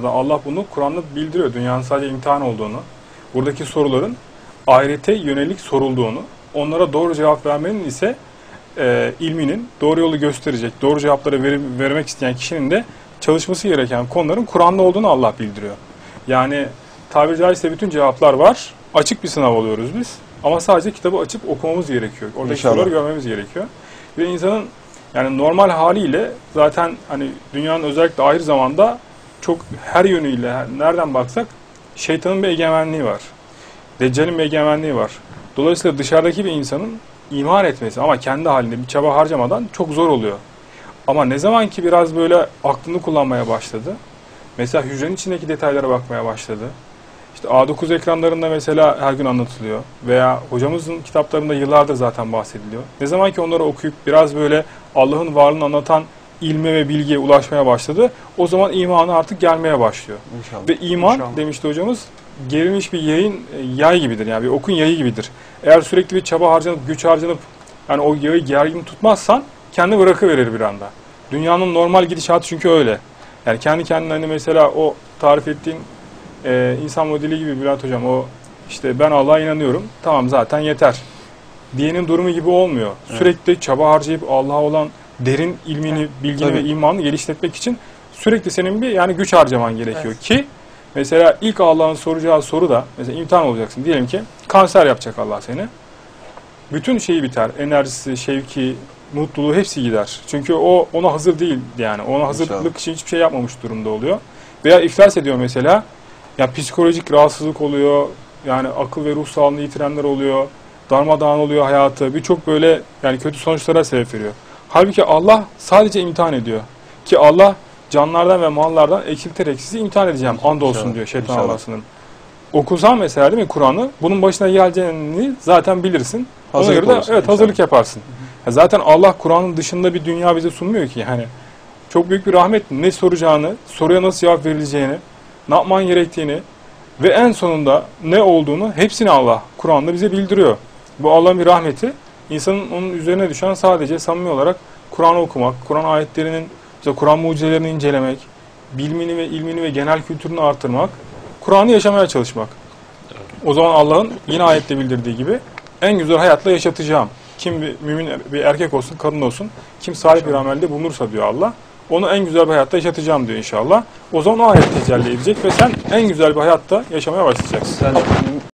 Zaten Allah bunu Kur'an'da bildiriyor. Dünyanın sadece imtihan olduğunu. Buradaki soruların ahirete yönelik sorulduğunu. Onlara doğru cevap vermenin ise e, ilminin doğru yolu gösterecek, doğru cevapları ver- vermek isteyen kişinin de çalışması gereken konuların Kur'an'da olduğunu Allah bildiriyor. Yani tabiri caizse bütün cevaplar var. Açık bir sınav oluyoruz biz. Ama sadece kitabı açıp okumamız gerekiyor. Oradaki İnşallah. soruları görmemiz gerekiyor. De insanın yani normal haliyle zaten hani dünyanın özellikle ayrı zamanda çok her yönüyle nereden baksak şeytanın bir egemenliği var. Deccal'in bir egemenliği var. Dolayısıyla dışarıdaki bir insanın iman etmesi ama kendi halinde bir çaba harcamadan çok zor oluyor. Ama ne zaman ki biraz böyle aklını kullanmaya başladı. Mesela hücrenin içindeki detaylara bakmaya başladı. İşte A9 ekranlarında mesela her gün anlatılıyor. Veya hocamızın kitaplarında yıllardır zaten bahsediliyor. Ne zaman ki onları okuyup biraz böyle Allah'ın varlığını anlatan ilme ve bilgiye ulaşmaya başladı. O zaman imanı artık gelmeye başlıyor. İnşallah. Ve iman İnşallah. demişti hocamız gerilmiş bir yayın e, yay gibidir. Yani bir okun yayı gibidir. Eğer sürekli bir çaba harcanıp güç harcanıp yani o yayı gergin tutmazsan kendi bırakıverir bir anda. Dünyanın normal gidişatı çünkü öyle. Yani kendi kendine hani mesela o tarif ettiğin e, insan modeli gibi Bülent Hocam o işte ben Allah'a inanıyorum tamam zaten yeter. Diyenin durumu gibi olmuyor. Evet. Sürekli çaba harcayıp Allah'a olan derin ilmini, bilgini Tabii. ve imanını geliştirmek için sürekli senin bir yani güç harcaman gerekiyor Evet. ki mesela ilk Allah'ın soracağı soru da mesela imtihan olacaksın. Diyelim ki kanser yapacak Allah seni. Bütün şeyi biter. Enerjisi, şevki, mutluluğu hepsi gider. Çünkü o ona hazır değil yani. Ona hazırlık İnşallah. için hiçbir şey yapmamış durumda oluyor. Veya iflas ediyor mesela. Ya psikolojik rahatsızlık oluyor. Yani akıl ve ruh sağlığını yitirenler oluyor. Darmadağın oluyor hayatı. Birçok böyle yani kötü sonuçlara sebep veriyor. Halbuki Allah sadece imtihan ediyor. Ki Allah canlardan ve mallardan eksilterek sizi imtihan edeceğim. Andolsun İnşallah, diyor şeytan. Allah'sının. Okusan mesela değil mi Kur'an'ı? Bunun başına geleceğini zaten bilirsin. Ona Hazırlık göre de evet inşallah. hazırlık yaparsın. Ya zaten Allah Kur'an'ın dışında bir dünya bize sunmuyor ki. Yani çok büyük bir rahmet ne soracağını, soruya nasıl cevap verileceğini, ne yapman gerektiğini ve en sonunda ne olduğunu hepsini Allah Kur'an'da bize bildiriyor. Bu Allah'ın bir rahmeti. İnsanın onun üzerine düşen sadece samimi olarak Kur'an'ı okumak, Kur'an ayetlerinin, işte Kur'an mucizelerini incelemek, bilmini ve ilmini ve genel kültürünü artırmak, Kur'an'ı yaşamaya çalışmak. O zaman Allah'ın yine ayette bildirdiği gibi en güzel hayatla yaşatacağım. Kim bir mümin bir erkek olsun, kadın olsun, kim salih bir amelde bulunursa diyor Allah, onu en güzel bir hayatta yaşatacağım diyor inşallah. O zaman o ayet tecelli edecek ve sen en güzel bir hayatta yaşamaya başlayacaksın. Sen